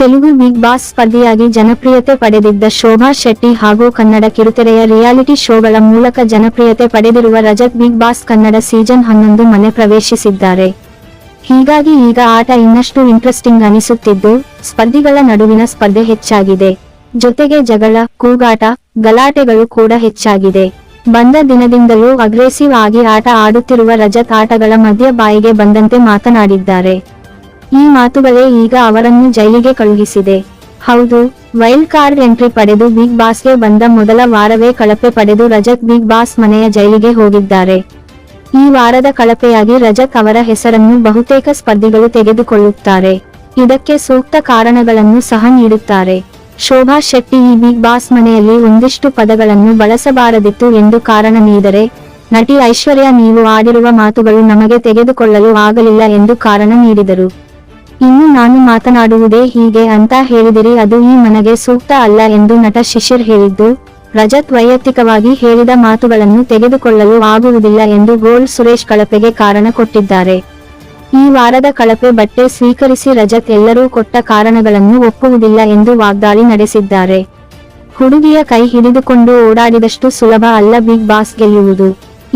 Telugu big boss ಸ್ಪರ್ಧಿಯಾಗಿ ಜನಪ್ರಿಯತೆ ಪಡೆದಿದ್ದ ಶೋಭಾ ಶೆಟ್ಟಿ ಹಾಗೂ ಕನ್ನಡ ಕಿರುತೆರೆಯ ರಿಯಾಲಿಟಿ ಶೋಗಳ ಮೂಲಕ ಜನಪ್ರಿಯತೆ ಪಡೆದಿರುವ Rajath Bigg Boss Kannada season ಹನ್ನೊಂದು ಮನೆ ಪ್ರವೇಶಿಸಿದ್ದಾರೆ. ಹೀಗಾಗಿ ಈಗ ಆಟ ಇನ್ನಷ್ಟು ಇಂಟ್ರೆಸ್ಟಿಂಗ್ ಅನಿಸುತ್ತಿದ್ದು, ಸ್ಪರ್ಧಿಗಳ ನಡುವಿನ ಸ್ಪರ್ಧೆ ಹೆಚ್ಚಾಗಿದೆ. ಜೊತೆಗೆ ಜಗಳ, ಕೂಗಾಟ, ಗಲಾಟೆಗಳು ಕೂಡ ಹೆಚ್ಚಾಗಿದೆ. ಬಂದ ದಿನದಿಂದಲೂ ಅಗ್ರೆಸಿವ್ ಆಗಿ ಆಟ ಆಡುತ್ತಿರುವ ರಜತ್ ಆಟಗಳ ಮಧ್ಯ ಬಾಯಿಗೆ ಬಂದಂತೆ ಮಾತನಾಡಿದ್ದಾರೆ. ಈ ಮಾತುಗಳೇ ಈಗ ಅವರನ್ನು ಜೈಲಿಗೆ ಕಳುಹಿಸಿದೆ. ಹೌದು, ವೈಲ್ಡ್ ಕಾರ್ಡ್ ಎಂಟ್ರಿ ಪಡೆದು ಬಿಗ್ ಬಾಸ್ಗೆ ಬಂದ ಮೊದಲ ವಾರವೇ ಕಳಪೆ ಪಡೆದು ರಜತ್ ಬಿಗ್ ಬಾಸ್ ಮನೆಯ ಜೈಲಿಗೆ ಹೋಗಿದ್ದಾರೆ. ಈ ವಾರದ ಕಳಪೆಯಾಗಿ ರಜತ್ ಅವರ ಹೆಸರನ್ನು ಬಹುತೇಕ ಸ್ಪರ್ಧಿಗಳು ತೆಗೆದುಕೊಳ್ಳುತ್ತಾರೆ. ಇದಕ್ಕೆ ಸೂಕ್ತ ಕಾರಣಗಳನ್ನು ಸಹ ನೀಡುತ್ತಾರೆ. ಶೋಭಾ ಶೆಟ್ಟಿ ಈ ಬಿಗ್ ಬಾಸ್ ಮನೆಯಲ್ಲಿ ಒಂದಿಷ್ಟು ಪದಗಳನ್ನು ಬಳಸಬಾರದಿತ್ತು ಎಂದು ಕಾರಣ ನೀಡಿದರೆ, ನಟಿ ಐಶ್ವರ್ಯ ನೀವು ಆಡಿರುವ ಮಾತುಗಳು ನಮಗೆ ತೆಗೆದುಕೊಳ್ಳಲು ಆಗಲಿಲ್ಲ ಎಂದು ಕಾರಣ ನೀಡಿದರು. ಇನ್ನು ನಾನು ಮಾತನಾಡುವುದೇ ಹೀಗೆ ಅಂತ ಹೇಳಿದಿರಿ, ಅದು ಈ ಮನೆಗೆ ಸೂಕ್ತ ಅಲ್ಲ ಎಂದು ನಟ ಶಿಶಿರ್ ಹೇಳಿದ್ದು. ರಜತ್ ವೈಯಕ್ತಿಕವಾಗಿ ಹೇಳಿದ ಮಾತುಗಳನ್ನು ತೆಗೆದುಕೊಳ್ಳಲು ಆಗುವುದಿಲ್ಲ ಎಂದು ಗೋಲ್ಡ್ ಸುರೇಶ್ ಕಳಪೆಗೆ ಕಾರಣ ಕೊಟ್ಟಿದ್ದಾರೆ. ಈ ವಾರದ ಕಳಪೆ ಬಟ್ಟೆ ಸ್ವೀಕರಿಸಿ ರಜತ್ ಎಲ್ಲರೂ ಕೊಟ್ಟ ಕಾರಣಗಳನ್ನು ಒಪ್ಪುವುದಿಲ್ಲ ಎಂದು ವಾಗ್ದಾಳಿ ನಡೆಸಿದ್ದಾರೆ. ಹುಡುಗಿಯ ಕೈ ಹಿಡಿದುಕೊಂಡು ಓಡಾಡಿದಷ್ಟು ಸುಲಭ ಅಲ್ಲ ಬಿಗ್ ಬಾಸ್ ಗೆಲ್ಲುವುದು.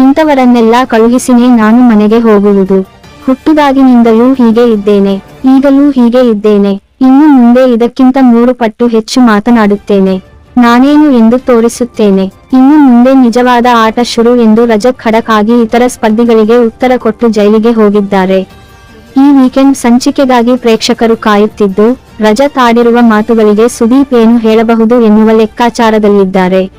ಇಂಥವರನ್ನೆಲ್ಲ ಕಳುಹಿಸಿನೇ ನಾನು ಮನೆಗೆ ಹೋಗುವುದು. ಹುಟ್ಟುದಾಗಿನಿಂದಲೂ ಹೀಗೆ ಇದ್ದೇನೆ. ಈಗಲೂ ಹೀಗೆ ಇದ್ದೇನೆ. ಇನ್ನು ಮುಂದೆ ಇದಕ್ಕಿಂತ ಮೂರು ಪಟ್ಟು ಹೆಚ್ಚು ಮಾತನಾಡುತ್ತೇನೆ. ನಾನೇನು ಎಂದು ತೋರಿಸುತ್ತೇನೆ. ಇನ್ನು ಮುಂದೆ ನಿಜವಾದ ಆಟ ಶುರು ಎಂದು ರಜಕ್ ಖಡಕ್ ಆಗಿ ಇತರ ಸ್ಪರ್ಧಿಗಳಿಗೆ ಉತ್ತರ ಕೊಟ್ಟು ಜೈಲಿಗೆ ಹೋಗಿದ್ದಾರೆ. ಈ ವೀಕೆಂಡ್ ಸಂಚಿಕೆಗಾಗಿ ಪ್ರೇಕ್ಷಕರು ಕಾಯುತ್ತಿದ್ದು, ರಜತ್ ಆಡಿರುವ ಮಾತುಗಳಿಗೆ ಸುದೀಪ್ ಏನು ಹೇಳಬಹುದು ಎನ್ನುವ ಲೆಕ್ಕಾಚಾರದಲ್ಲಿದ್ದಾರೆ.